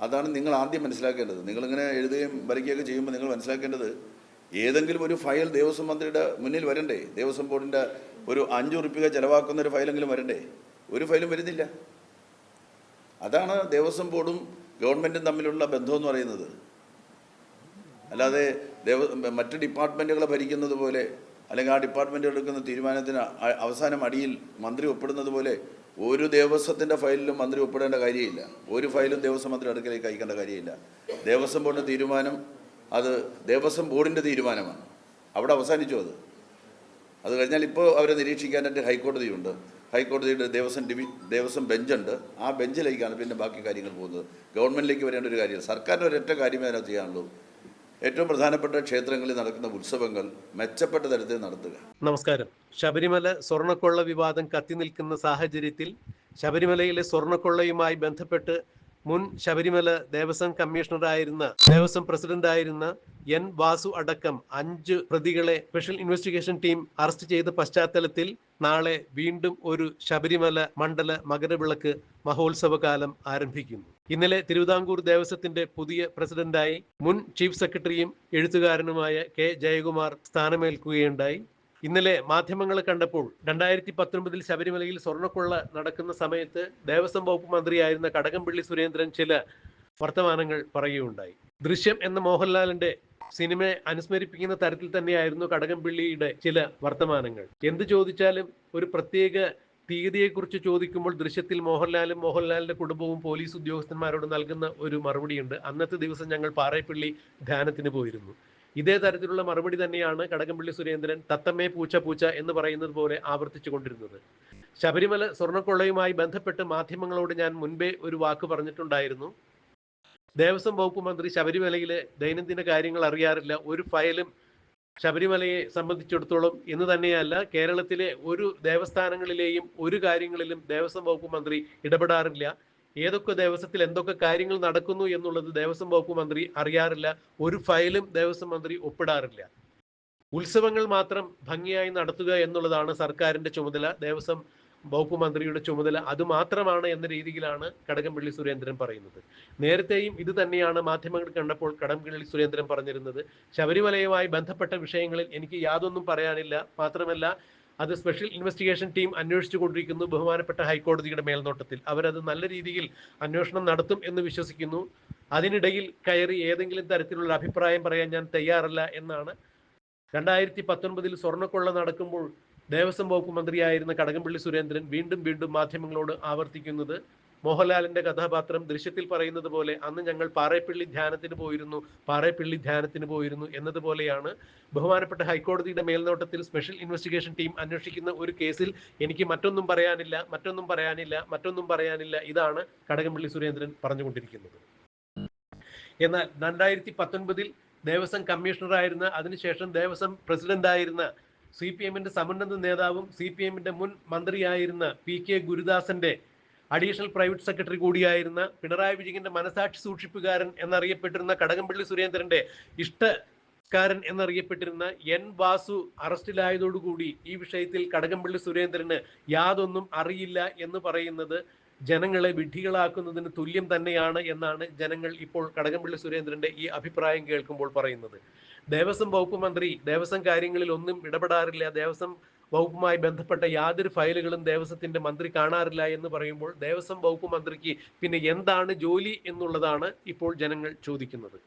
അതാണ് നിങ്ങൾ ആദ്യം മനസ്സിലാക്കേണ്ടത്. നിങ്ങളിങ്ങനെ എഴുതുകയും വരയ്ക്കുകയൊക്കെ ചെയ്യുമ്പോൾ നിങ്ങൾ മനസ്സിലാക്കേണ്ടത് ഏതെങ്കിലും ഒരു ഫയൽ ദേവസ്വം മന്ത്രിയുടെ മുന്നിൽ വരണ്ടേ? ദേവസ്വം ബോർഡിന്റെ ഒരു അഞ്ച് റുപ്യ ചിലവാക്കുന്ന ഒരു ഫയലെങ്കിലും വരണ്ടേ? ഒരു ഫയലും വരുന്നില്ല. അതാണ് ദേവസ്വം ബോർഡും ഗവൺമെന്റും തമ്മിലുള്ള ബന്ധമെന്ന് പറയുന്നത്. അല്ലാതെ ദേവ മറ്റ് ഡിപ്പാർട്ട്മെന്റുകളെ ഭരിക്കുന്നത് പോലെ അല്ലെങ്കിൽ ആ ഡിപ്പാർട്ട്മെന്റ് എടുക്കുന്ന തീരുമാനത്തിന് അവസാനം അടിയിൽ മന്ത്രി ഒപ്പിടുന്നത് പോലെ ഒരു ദേവസ്വത്തിന്റെ ഫയലിലും മന്ത്രി ഒപ്പിടേണ്ട കാര്യമില്ല. ഒരു ഫയലും ദേവസ്വം മന്ത്രി അടുക്കലേക്ക് അയക്കേണ്ട കാര്യമില്ല. ദേവസ്വം ബോർഡിന്റെ തീരുമാനം അത് ദേവസ്വം ബോർഡിന്റെ തീരുമാനമാണ്. അവിടെ അവസാനിച്ചു അത്. അത് കഴിഞ്ഞാൽ ഇപ്പോൾ അവരെ നിരീക്ഷിക്കാനായിട്ട് ഹൈക്കോടതിയുണ്ട്. ഹൈക്കോടതിയുടെ ദേവസ്വം ഡിവി ദേവസ്വം ബെഞ്ചുണ്ട്. ആ ബെഞ്ചിലേക്കാണ് പിന്നെ ബാക്കി കാര്യങ്ങൾ പോകുന്നത്. ഗവൺമെന്റിലേക്ക് വരേണ്ട ഒരു കാര്യമില്ല. സർക്കാരിന് ഒരൊറ്റ കാര്യമേ അതിനകത്ത് ചെയ്യാനുള്ളൂ. ഏറ്റവും പ്രധാനപ്പെട്ട ക്ഷേത്രങ്ങളിൽ നടക്കുന്ന ഉത്സവങ്ങൾ മെച്ചപ്പെട്ട തരത്തിൽ നടത്തുക. നമസ്കാരം. ശബരിമല സ്വർണക്കൊള്ള വിവാദം കത്തി നിൽക്കുന്ന സാഹചര്യത്തിൽ ശബരിമലയിലെ സ്വർണക്കൊള്ളയുമായി ബന്ധപ്പെട്ട് മുൻ ശബരിമല ദേവസ്വം കമ്മീഷണറായിരുന്ന ദേവസ്വം പ്രസിഡന്റായിരുന്ന എൻ വാസു അടക്കം അഞ്ച് പ്രതികളെ സ്പെഷ്യൽ ഇൻവെസ്റ്റിഗേഷൻ ടീം അറസ്റ്റ് ചെയ്ത പശ്ചാത്തലത്തിൽ നാളെ വീണ്ടും ഒരു ശബരിമല മണ്ഡല മകരവിളക്ക് മഹോത്സവകാലം ആരംഭിക്കുന്നു. ഇന്നലെ തിരുവിതാംകൂർ ദേവസ്വത്തിന്റെ പുതിയ പ്രസിഡന്റായി മുൻ ചീഫ് സെക്രട്ടറിയും എഴുത്തുകാരനുമായ കെ ജയകുമാർ സ്ഥാനമേൽക്കുകയുണ്ടായി. ഇന്നലെ മാധ്യമങ്ങളെ കണ്ടപ്പോൾ രണ്ടായിരത്തി പത്തൊൻപതിൽ ശബരിമലയിൽ സ്വർണക്കൊള്ള നടക്കുന്ന സമയത്ത് ദേവസ്വം വകുപ്പ് മന്ത്രിയായിരുന്ന കടകംപള്ളി സുരേന്ദ്രൻ ചില വർത്തമാനങ്ങൾ പറയുകയുണ്ടായി. ദൃശ്യം എന്ന മോഹൻലാലിന്റെ സിനിമയെ അനുസ്മരിപ്പിക്കുന്ന തരത്തിൽ തന്നെയായിരുന്നു കടകംപള്ളിയുടെ ചില വർത്തമാനങ്ങൾ. എന്ത് ചോദിച്ചാലും ഒരു പ്രത്യേക തീയതിയെക്കുറിച്ച് ചോദിക്കുമ്പോൾ ദൃശ്യത്തിൽ മോഹൻലാലും മോഹൻലാലിന്റെ കുടുംബവും പോലീസ് ഉദ്യോഗസ്ഥന്മാരോട് നൽകുന്ന ഒരു മറുപടിയുണ്ട്. അന്നത്തെ ദിവസം ഞങ്ങൾ പാറേപ്പള്ളി ധ്യാനത്തിന് പോയിരുന്നു. ഇതേ തരത്തിലുള്ള മറുപടി തന്നെയാണ് കടകംപള്ളി സുരേന്ദ്രൻ തത്തമ്മേ പൂച്ച പൂച്ച എന്ന് പറയുന്നത് പോലെ ആവർത്തിച്ചു കൊണ്ടിരുന്നത്. ശബരിമല സ്വർണക്കൊള്ളയുമായി ബന്ധപ്പെട്ട് മാധ്യമങ്ങളോട് ഞാൻ മുൻപേ ഒരു വാക്ക് പറഞ്ഞിട്ടുണ്ടായിരുന്നു. ദേവസ്വം വകുപ്പ് മന്ത്രി ശബരിമലയിലെ ദൈനംദിന കാര്യങ്ങൾ അറിയാറില്ല. ഒരു ഫയലും ശബരിമലയെ സംബന്ധിച്ചിടത്തോളം എന്ന് തന്നെയല്ല കേരളത്തിലെ ഒരു ദേവസ്ഥാനങ്ങളിലെയും ഒരു കാര്യങ്ങളിലും ദേവസ്വം വകുപ്പ് മന്ത്രി ഇടപെടാറില്ല. ഏതൊക്കെ ദേവസ്വത്തിൽ എന്തൊക്കെ കാര്യങ്ങൾ നടക്കുന്നു എന്നുള്ളത് ദേവസ്വം വകുപ്പ് മന്ത്രി അറിയാറില്ല ഒരു ഫയലും ദേവസ്വം മന്ത്രി ഒപ്പിടാറില്ല. ഉത്സവങ്ങൾ മാത്രം ഭംഗിയായി നടത്തുക എന്നുള്ളതാണ് സർക്കാരിന്റെ ചുമതല ദേവസ്വം വകുപ്പ് മന്ത്രിയുടെ ചുമതല. അത് മാത്രമാണ് എന്ന രീതിയിലാണ് കടകംപള്ളി സുരേന്ദ്രൻ പറയുന്നത്. നേരത്തെയും ഇത് തന്നെയാണ് മാധ്യമങ്ങൾ കണ്ടപ്പോൾ കടകംപള്ളി സുരേന്ദ്രൻ പറഞ്ഞിരുന്നത്. ശബരിമലയുമായി ബന്ധപ്പെട്ട വിഷയങ്ങളിൽ എനിക്ക് യാതൊന്നും പറയാനില്ല. മാത്രമല്ല അത് സ്പെഷ്യൽ ഇൻവെസ്റ്റിഗേഷൻ ടീം അന്വേഷിച്ചു കൊണ്ടിരിക്കുന്നു. ബഹുമാനപ്പെട്ട ഹൈക്കോടതിയുടെ മേൽനോട്ടത്തിൽ. അവരത് നല്ല രീതിയിൽ അന്വേഷണം നടത്തും എന്ന് വിശ്വസിക്കുന്നു. അതിനിടയിൽ കയറി ഏതെങ്കിലും തരത്തിലുള്ള അഭിപ്രായം പറയാൻ ഞാൻ തയ്യാറല്ല എന്നാണ്. രണ്ടായിരത്തി പത്തൊൻപതിൽ സ്വർണക്കൊള്ള നടക്കുമ്പോൾ ദേവസ്വം വകുപ്പ് മന്ത്രിയായിരുന്ന കടകംപള്ളി സുരേന്ദ്രൻ വീണ്ടും വീണ്ടും മാധ്യമങ്ങളോട് ആവർത്തിക്കുന്നത് മോഹൻലാലിന്റെ കഥാപാത്രം ദൃശ്യത്തിൽ പറയുന്നത് പോലെ അന്ന് ഞങ്ങൾ പാറേപ്പള്ളി ധ്യാനത്തിന് പോയിരുന്നു പാറേപ്പള്ളി ധ്യാനത്തിന് പോയിരുന്നു എന്നതുപോലെയാണ് ബഹുമാനപ്പെട്ട ഹൈക്കോടതിയുടെ മേൽനോട്ടത്തിൽ സ്പെഷ്യൽ ഇൻവെസ്റ്റിഗേഷൻ ടീം അന്വേഷിക്കുന്ന ഒരു കേസിൽ എനിക്ക് മറ്റൊന്നും പറയാനില്ല മറ്റൊന്നും പറയാനില്ല മറ്റൊന്നും പറയാനില്ല ഇതാണ് കടകംപള്ളി സുരേന്ദ്രൻ പറഞ്ഞുകൊണ്ടിരിക്കുന്നത്. എന്നാൽ രണ്ടായിരത്തി പത്തൊൻപതിൽ ദേവസ്വം കമ്മീഷണറായിരുന്ന അതിനുശേഷം ദേവസ്വം പ്രസിഡന്റായിരുന്ന സി പി എമ്മിന്റെ സമുന്നത നേതാവും സി പി എമ്മിന്റെ മുൻ മന്ത്രിയായിരുന്ന പി കെ ഗുരുദാസന്റെ അഡീഷണൽ പ്രൈവറ്റ് സെക്രട്ടറി കൂടിയായിരുന്ന പിണറായി വിജയന്റെ മനസാക്ഷി സൂക്ഷിപ്പുകാരൻ എന്നറിയപ്പെട്ടിരുന്ന കടകംപള്ളി സുരേന്ദ്രന്റെ ഇഷ്ടക്കാരൻ എന്നറിയപ്പെട്ടിരുന്ന എൻ വാസു അറസ്റ്റിലായതോടുകൂടി ഈ വിഷയത്തിൽ കടകംപള്ളി സുരേന്ദ്രന് യാതൊന്നും അറിയില്ല എന്ന് പറയുന്നത് ജനങ്ങളെ വിഡ്ഢികളാക്കുന്നതിന് തുല്യം തന്നെയാണ് എന്നാണ് ജനങ്ങൾ ഇപ്പോൾ കടകംപള്ളി സുരേന്ദ്രന്റെ ഈ അഭിപ്രായം കേൾക്കുമ്പോൾ പറയുന്നത്. ദേവസ്വം വകുപ്പ് മന്ത്രി ദേവസ്വം കാര്യങ്ങളിൽ ഒന്നും ഇടപെടാറില്ല. ദേവസ്വം വകുപ്പുമായി ബന്ധപ്പെട്ട യാതൊരു ഫയലുകളും ദേവസ്വത്തിന്റെ മന്ത്രി കാണാറില്ല എന്ന് പറയുമ്പോൾ ദേവസ്വം വകുപ്പ് മന്ത്രിക്ക് പിന്നെ എന്താണ് ജോലി എന്നുള്ളതാണ് ഇപ്പോൾ ജനങ്ങൾ ചോദിക്കുന്നത്.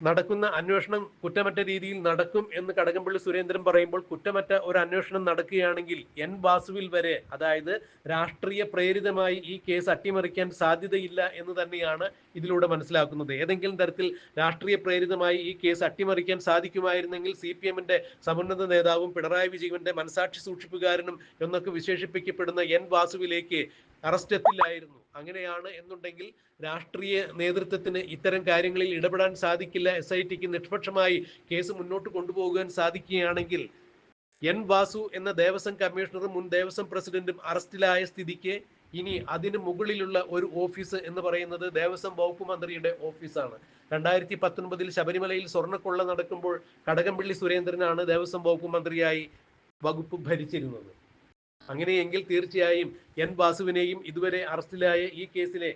നടക്കുന്ന അന്വേഷണം കുറ്റമറ്റ രീതിയിൽ നടക്കും എന്ന് കടകംപള്ളി സുരേന്ദ്രൻ പറയുമ്പോൾ കുറ്റമറ്റ ഒരു അന്വേഷണം നടക്കുകയാണെങ്കിൽ എൻ വാസുവിൽ വരെ അതായത് രാഷ്ട്രീയ പ്രേരിതമായി ഈ കേസ് അട്ടിമറിക്കാൻ സാധ്യതയില്ല എന്ന് തന്നെയാണ് ഇതിലൂടെ മനസ്സിലാക്കുന്നത്. ഏതെങ്കിലും തരത്തിൽ രാഷ്ട്രീയ പ്രേരിതമായി ഈ കേസ് അട്ടിമറിക്കാൻ സാധിക്കുമായിരുന്നെങ്കിൽ സി പി എമ്മിന്റെ സമുന്നത നേതാവും പിണറായി വിജയന്റെ മനസാക്ഷി സൂക്ഷിപ്പുകാരനും എന്നൊക്കെ വിശേഷിപ്പിക്കപ്പെടുന്ന എൻ വാസുവിലേക്ക് അറസ്റ്റ് എത്തില്ലായിരുന്നു അങ്ങനെയാണ് എന്നുണ്ടെങ്കിൽ രാഷ്ട്രീയ നേതൃത്വത്തിന് ഇത്തരം കാര്യങ്ങളിൽ ഇടപെടാൻ സാധിക്കില്ല. എസ് ഐ ടിക്ക് നിഷ്പക്ഷമായി കേസ് മുന്നോട്ട് കൊണ്ടുപോകാൻ സാധിക്കുകയാണെങ്കിൽ എൻ വാസു എന്ന ദേവസ്വം കമ്മീഷണറും മുൻ ദേവസ്വം പ്രസിഡന്റും അറസ്റ്റിലായ സ്ഥിതിക്ക് ഇനി അതിന് മുകളിലുള്ള ഒരു ഓഫീസ് എന്ന് പറയുന്നത് ദേവസ്വം വകുപ്പ് മന്ത്രിയുടെ ഓഫീസാണ്. രണ്ടായിരത്തി പത്തൊൻപതിൽ ശബരിമലയിൽ സ്വർണക്കൊള്ള നടക്കുമ്പോൾ കടകംപള്ളി സുരേന്ദ്രനാണ് ദേവസ്വം വകുപ്പ് മന്ത്രിയായി വകുപ്പ് ഭരിച്ചിരുന്നത്. അങ്ങനെയെങ്കിൽ തീർച്ചയായും എൻ വാസുവിനെയും ഇതുവരെ അറസ്റ്റിലായ ഈ കേസിലെ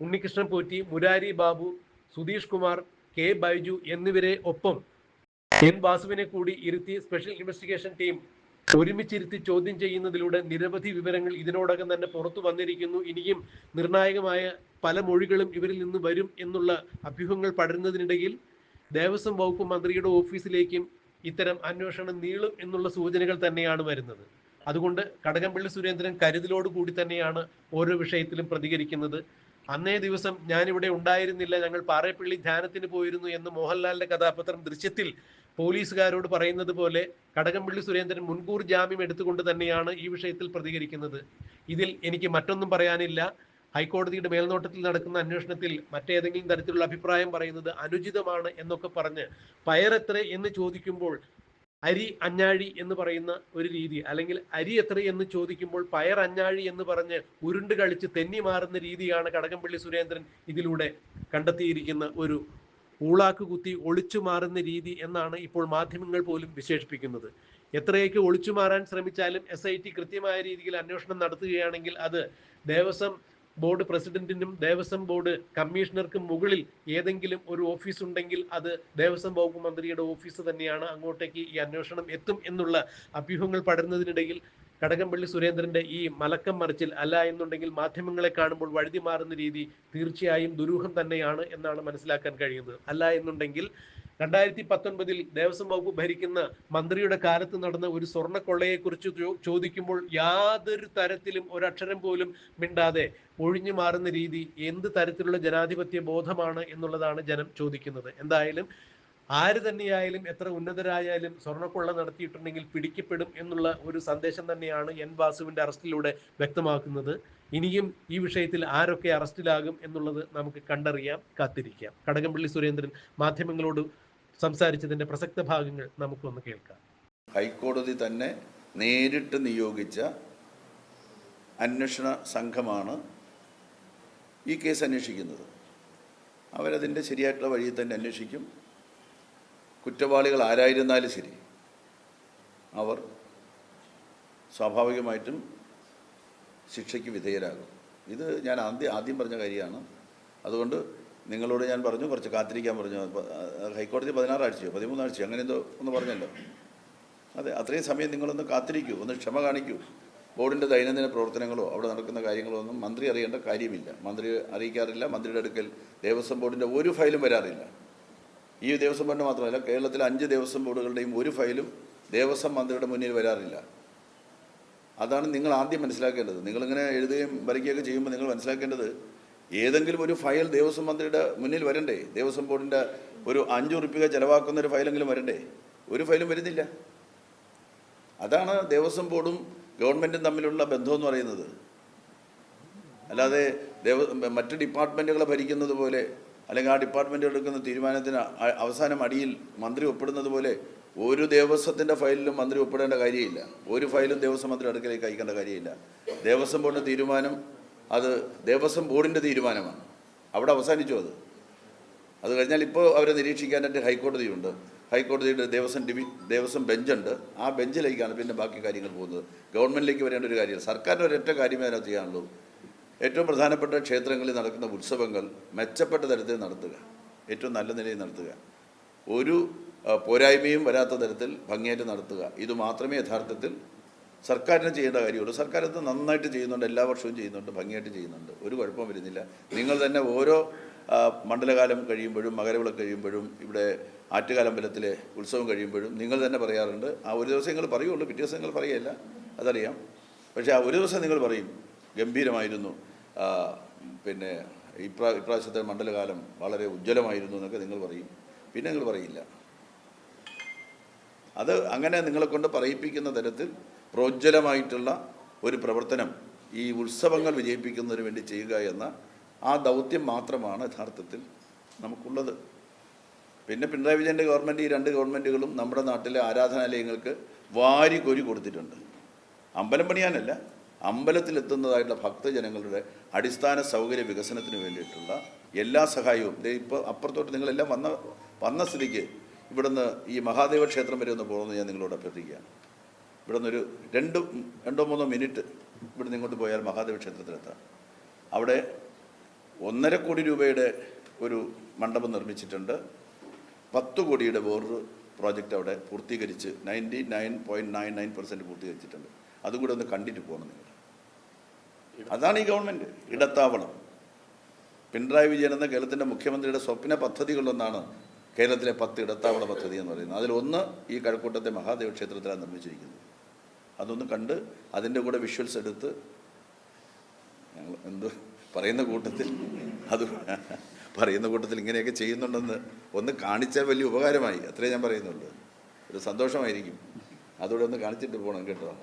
ഉണ്ണികൃഷ്ണൻ പോറ്റി മുരാരി ബാബു സുധീഷ് കുമാർ കെ ബൈജു എന്നിവരെ ഒപ്പം എൻ വാസുവിനെ കൂടി ഇരുത്തി സ്പെഷ്യൽ ഇൻവെസ്റ്റിഗേഷൻ ടീം ഒരുമിച്ചിരുത്തി ചോദ്യം ചെയ്യുന്നതിലൂടെ നിരവധി വിവരങ്ങൾ ഇതിനോടകം തന്നെ പുറത്തു വന്നിരിക്കുന്നു. ഇനിയും നിർണായകമായ പല മൊഴികളും ഇവരിൽ നിന്ന് വരും എന്നുള്ള അഭ്യൂഹങ്ങൾ പടരുന്നതിനിടയിൽ ദേവസ്വം വകുപ്പ് മന്ത്രിയുടെ ഓഫീസിലേക്കും ഇത്തരം അന്വേഷണം നീളും എന്നുള്ള സൂചനകൾ തന്നെയാണ് വരുന്നത്. അതുകൊണ്ട് കടകംപള്ളി സുരേന്ദ്രൻ കരുതലോട് കൂടി തന്നെയാണ് ഓരോ വിഷയത്തിലും പ്രതികരിക്കുന്നത്. അന്നേ ദിവസം ഞാനിവിടെ ഉണ്ടായിരുന്നില്ല. ഞങ്ങൾ പാറേപ്പള്ളി ധ്യാനത്തിന് പോയിരുന്നു എന്ന് മോഹൻലാലിന്റെ കഥാപാത്രം ദൃശ്യത്തിൽ പോലീസുകാരോട് പറയുന്നത് പോലെ കടകംപള്ളി സുരേന്ദ്രൻ മുൻകൂർ ജാമ്യം എടുത്തുകൊണ്ട് തന്നെയാണ് ഈ വിഷയത്തിൽ പ്രതികരിക്കുന്നത്. ഇതിൽ എനിക്ക് മറ്റൊന്നും പറയാനില്ല. ഹൈക്കോടതിയുടെ മേൽനോട്ടത്തിൽ നടക്കുന്ന അന്വേഷണത്തിൽ മറ്റേതെങ്കിലും തരത്തിലുള്ള അഭിപ്രായം പറയുന്നത് അനുചിതമാണ് എന്നൊക്കെ പറഞ്ഞ് പയറെത്ര എന്ന് ചോദിക്കുമ്പോൾ അരി അഞ്ഞാഴി എന്ന് പറയുന്ന ഒരു രീതി അല്ലെങ്കിൽ അരി എത്ര എന്ന് ചോദിക്കുമ്പോൾ പയർ അഞ്ഞാഴി എന്ന് പറഞ്ഞ് ഉരുണ്ട് കളിച്ച് തെന്നി മാറുന്ന രീതിയാണ് കടകംപള്ളി സുരേന്ദ്രൻ ഇതിലൂടെ കണ്ടെത്തിയിരിക്കുന്ന ഒരു ഊളാക്ക് കുത്തി ഒളിച്ചു മാറുന്ന രീതി എന്നാണ് ഇപ്പോൾ മാധ്യമങ്ങൾ പോലും വിശേഷിപ്പിക്കുന്നത്. എത്രയൊക്കെ ഒളിച്ചു മാറാൻ ശ്രമിച്ചാലും എസ് ഐ ടി കൃത്യമായ രീതിയിൽ അന്വേഷണം നടത്തുകയാണെങ്കിൽ അത് ദേവസ്വം ബോർഡ് പ്രസിഡന്റിനും ദേവസ്വം ബോർഡ് കമ്മീഷണർക്കും മുകളിൽ ഏതെങ്കിലും ഒരു ഓഫീസ് ഉണ്ടെങ്കിൽ അത് ദേവസ്വം വകുപ്പ് മന്ത്രിയുടെ ഓഫീസ് തന്നെയാണ്. അങ്ങോട്ടേക്ക് ഈ അന്വേഷണം എത്തും എന്നുള്ള അഭ്യൂഹങ്ങൾ പടരുന്നതിനിടയിൽ കടകംപള്ളി സുരേന്ദ്രന്റെ ഈ മലക്കം മറിച്ചിൽ അല്ല എന്നുണ്ടെങ്കിൽ മാധ്യമങ്ങളെ കാണുമ്പോൾ വഴുതി മാറുന്ന രീതി തീർച്ചയായും ദുരൂഹം തന്നെയാണ് എന്നാണ് മനസ്സിലാക്കാൻ കഴിയുന്നത്. അല്ല എന്നുണ്ടെങ്കിൽ രണ്ടായിരത്തി പത്തൊൻപതിൽ ദേവസ്വം വകുപ്പ് ഭരിക്കുന്ന മന്ത്രിയുടെ കാലത്ത് നടന്ന ഒരു സ്വർണക്കൊള്ളയെക്കുറിച്ച് കുറിച്ച് ചോദിക്കുമ്പോൾ യാതൊരു തരത്തിലും ഒരക്ഷരം പോലും മിണ്ടാതെ ഒഴിഞ്ഞു മാറുന്ന രീതി എന്ത് തരത്തിലുള്ള ജനാധിപത്യ ബോധമാണ് എന്നുള്ളതാണ് ജനം ചോദിക്കുന്നത്. എന്തായാലും ആര് തന്നെയായാലും എത്ര ഉന്നതരായാലും സ്വർണക്കൊള്ള നടത്തിയിട്ടുണ്ടെങ്കിൽ പിടിക്കപ്പെടും എന്നുള്ള ഒരു സന്ദേശം തന്നെയാണ് എൻ വാസുവിന്റെ അറസ്റ്റിലൂടെ വ്യക്തമാക്കുന്നത്. ഇനിയും ഈ വിഷയത്തിൽ ആരൊക്കെ അറസ്റ്റിലാകും എന്നുള്ളത് നമുക്ക് കണ്ടറിയാം കാത്തിരിക്കാം. കടകംപള്ളി സുരേന്ദ്രൻ മാധ്യമങ്ങളോട് സംസാരിച്ചതിന്റെ പ്രസക്ത ഭാഗങ്ങൾ നമുക്കൊന്ന് കേൾക്കാം. ഹൈക്കോടതി തന്നെ നേരിട്ട് നിയോഗിച്ച അന്വേഷണ സംഘമാണ് ഈ കേസ് അന്വേഷിക്കുന്നത്. അവരതിന്റെ ശരിയായിട്ടുള്ള വഴിയിൽ തന്നെ അന്വേഷിക്കും. കുറ്റവാളികൾ ആരായിരുന്നാലും ശരി അവർ സ്വാഭാവികമായിട്ടും ശിക്ഷയ്ക്ക് വിധേയരാകും. ഇത് ഞാൻ ആദ്യം ആദ്യം പറഞ്ഞ കാര്യമാണ്. അതുകൊണ്ട് നിങ്ങളോട് ഞാൻ പറഞ്ഞു കുറച്ച് കാത്തിരിക്കാൻ പറഞ്ഞു. ഹൈക്കോടതി പതിനാറാഴ്ചയോ പതിമൂന്നാഴ്ചയോ അങ്ങനെ എന്തോ ഒന്ന് പറഞ്ഞല്ലോ. അതെ അത്രയും സമയം നിങ്ങളൊന്ന് കാത്തിരിക്കൂ ഒന്ന് ക്ഷമ കാണിക്കൂ. ബോർഡിന്റെ ദൈനംദിന പ്രവർത്തനങ്ങളോ അവിടെ നടക്കുന്ന കാര്യങ്ങളോ ഒന്നും മന്ത്രി അറിയേണ്ട കാര്യമില്ല. മന്ത്രി അറിയിക്കാറില്ല മന്ത്രിയുടെ അടുക്കൽ ദേവസ്വം ബോർഡിന്റെ ഒരു ഫയലും വരാറില്ല. ഈ ദേവസ്വം ബോർഡിന്റെ മാത്രമല്ല കേരളത്തിലെ അഞ്ച് ദേവസ്വം ബോർഡുകളുടെയും ഒരു ഫയലും ദേവസ്വം മന്ത്രിയുടെ മുന്നിൽ വരാറില്ല. അതാണ് നിങ്ങൾ ആദ്യം മനസ്സിലാക്കേണ്ടത്. നിങ്ങളിങ്ങനെ എഴുതുകയും വരയ്ക്കുകയൊക്കെ ചെയ്യുമ്പോൾ നിങ്ങൾ മനസ്സിലാക്കേണ്ടത് ഏതെങ്കിലും ഒരു ഫയൽ ദേവസ്വം മന്ത്രിയുടെ മുന്നിൽ വരണ്ടേ? ദേവസ്വം ബോർഡിന്റെ ഒരു അഞ്ച് ഉറുപ്പിക ചിലവാക്കുന്ന ഒരു ഫയലെങ്കിലും വരണ്ടേ? ഒരു ഫയലും വരുന്നില്ല. അതാണ് ദേവസ്വം ബോർഡും ഗവൺമെന്റും തമ്മിലുള്ള ബന്ധമെന്ന് പറയുന്നത്. അല്ലാതെ ദേവ മറ്റ് ഡിപ്പാർട്ട്മെന്റുകളെ ഭരിക്കുന്നത് പോലെ അല്ലെങ്കിൽ ആ ഡിപ്പാർട്ട്മെന്റ് എടുക്കുന്ന തീരുമാനത്തിന് അവസാനം അടിയിൽ മന്ത്രി ഒപ്പിടുന്നത് പോലെ ഒരു ദേവസ്വത്തിന്റെ ഫയലിലും മന്ത്രി ഒപ്പിടേണ്ട കാര്യമില്ല. ഒരു ഫയലും ദേവസ്വം മന്ത്രി അടുക്കലേക്ക് അയക്കേണ്ട കാര്യമില്ല. ദേവസ്വം ബോർഡിന്റെ തീരുമാനം അത് ദേവസ്വം ബോർഡിന്റെ തീരുമാനമാണ്. അവിടെ അവസാനിച്ചു അത്. അത് കഴിഞ്ഞാൽ ഇപ്പോൾ അവരെ നിരീക്ഷിക്കാനായിട്ട് ഹൈക്കോടതിയുണ്ട് ഹൈക്കോടതിയുടെ ദേവസ്വം ഡിവി ദേവസ്വം ബെഞ്ചുണ്ട്. ആ ബെഞ്ചിലേക്കാണ് പിന്നെ ബാക്കി കാര്യങ്ങൾ പോകുന്നത്. ഗവൺമെന്റിലേക്ക് വരേണ്ട ഒരു കാര്യമില്ല. സർക്കാരിന് ഒരൊറ്റ കാര്യമേ അതിനകത്ത് ചെയ്യാനുള്ളൂ. ഏറ്റവും പ്രധാനപ്പെട്ട ക്ഷേത്രങ്ങളിൽ നടക്കുന്ന ഉത്സവങ്ങൾ മെച്ചപ്പെട്ട തരത്തിൽ നടത്തുക. ഏറ്റവും നല്ല നിലയിൽ നടത്തുക. ഒരു പോരായ്മയും വരാത്ത തരത്തിൽ ഭംഗിയായിട്ട് നടത്തുക. ഇത് മാത്രമേ യഥാർത്ഥത്തിൽ സർക്കാരിന് ചെയ്യേണ്ട കാര്യമുള്ളൂ. സർക്കാർ അത് നന്നായിട്ട് ചെയ്യുന്നുണ്ട് എല്ലാ വർഷവും ചെയ്യുന്നുണ്ട് ഭംഗിയായിട്ട് ചെയ്യുന്നുണ്ട്. ഒരു കുഴപ്പം വരുന്നില്ല. നിങ്ങൾ തന്നെ ഓരോ മണ്ഡലകാലം കഴിയുമ്പോഴും മകരവിളക്ക് കഴിയുമ്പോഴും ഇവിടെ ആറ്റുകാലമ്പലത്തിലെ ഉത്സവം കഴിയുമ്പോഴും നിങ്ങൾ തന്നെ പറയാറുണ്ട് ആ ഒരു ദിവസം നിങ്ങൾ പറയുള്ളൂ പിറ്റേ ദിവസം നിങ്ങൾ പറയുകയില്ല അതറിയാം. പക്ഷേ ആ ഒരു ദിവസം നിങ്ങൾ പറയും ഗംഭീരമായിരുന്നു പിന്നെ ഇപ്രാ ഇപ്രാവശ്യത്തെ മണ്ഡലകാലം വളരെ ഉജ്ജ്വലമായിരുന്നു എന്നൊക്കെ നിങ്ങൾ പറയും. പിന്നെ നിങ്ങൾ പറയില്ല. അത് അങ്ങനെ നിങ്ങളെ കൊണ്ട് പറയിപ്പിക്കുന്ന തരത്തിൽ പ്രോജ്വലമായിട്ടുള്ള ഒരു പ്രവർത്തനം ഈ ഉത്സവങ്ങൾ വിജയിപ്പിക്കുന്നതിന് വേണ്ടി ചെയ്യുക എന്ന ആ ദൗത്യം മാത്രമാണ് യഥാർത്ഥത്തിൽ നമുക്കുള്ളത്. പിന്നെ പിണറായി വിജയന്റെ ഗവൺമെന്റ് ഈ രണ്ട് ഗവൺമെന്റുകളും നമ്മുടെ നാട്ടിലെ ആരാധനാലയങ്ങൾക്ക് വാരി കോരി കൊടുത്തിട്ടുണ്ട്. അമ്പലം പണിയാനല്ല അമ്പലത്തിലെത്തുന്നതായിട്ടുള്ള ഭക്തജനങ്ങളുടെ അടിസ്ഥാന സൗകര്യ വികസനത്തിന് വേണ്ടിയിട്ടുള്ള എല്ലാ സഹായവും. ഇപ്പോൾ അപ്പുറത്തോട്ട് നിങ്ങളെല്ലാം വന്ന വന്ന സ്ഥിതിക്ക് ഇവിടുന്ന് ഈ മഹാദേവ ക്ഷേത്രം വരെ ഒന്ന് പോകുന്നത് ഞാൻ നിങ്ങളോട് അഭ്യർത്ഥിക്കുകയാണ്. ഇവിടെ നിന്നൊരു രണ്ട് രണ്ടോ മൂന്നോ മിനിറ്റ് ഇവിടുന്ന് ഇങ്ങോട്ട് പോയാൽ മഹാദേവ ക്ഷേത്രത്തിലെത്താം. അവിടെ ഒന്നര കോടി രൂപയുടെ ഒരു മണ്ഡപം നിർമ്മിച്ചിട്ടുണ്ട്. പത്ത് കോടിയുടെ വേറൊരു പ്രോജക്റ്റ് അവിടെ പൂർത്തീകരിച്ച് ninety nine point nine nine percent പൂർത്തീകരിച്ചിട്ടുണ്ട്. അതും കൂടെ ഒന്ന് കണ്ടിട്ട് പോകണം നിങ്ങൾ. അതാണ് ഈ ഗവൺമെന്റ് ഇടത്താവളം. പിണറായി വിജയൻ എന്ന കേരളത്തിന്റെ മുഖ്യമന്ത്രിയുടെ സ്വപ്ന പദ്ധതികളിലൊന്നാണ് കേരളത്തിലെ പത്ത് ഇടത്താവള പദ്ധതി എന്ന് പറയുന്നത്. അതിലൊന്ന് ഈ കഴക്കൂട്ടത്തെ മഹാദേവ ക്ഷേത്രത്തിലാണ് നിർമ്മിച്ചിരിക്കുന്നത്. അതൊന്ന് കണ്ട് അതിന്റെ കൂടെ വിഷ്വൽസ് എടുത്ത് ഞങ്ങൾ എന്ത് പറയുന്ന കൂട്ടത്തിൽ അത് പറയുന്ന കൂട്ടത്തിൽ ഇങ്ങനെയൊക്കെ ചെയ്യുന്നുണ്ടെന്ന് ഒന്ന് കാണിച്ചാൽ വലിയ ഉപകാരമായി. അത്രേ ഞാൻ പറയുന്നുള്ളൂ. ഒരു സന്തോഷമായിരിക്കും. അതുകൂടെ ഒന്ന് കാണിച്ചിട്ട് പോകണം കേട്ടോ.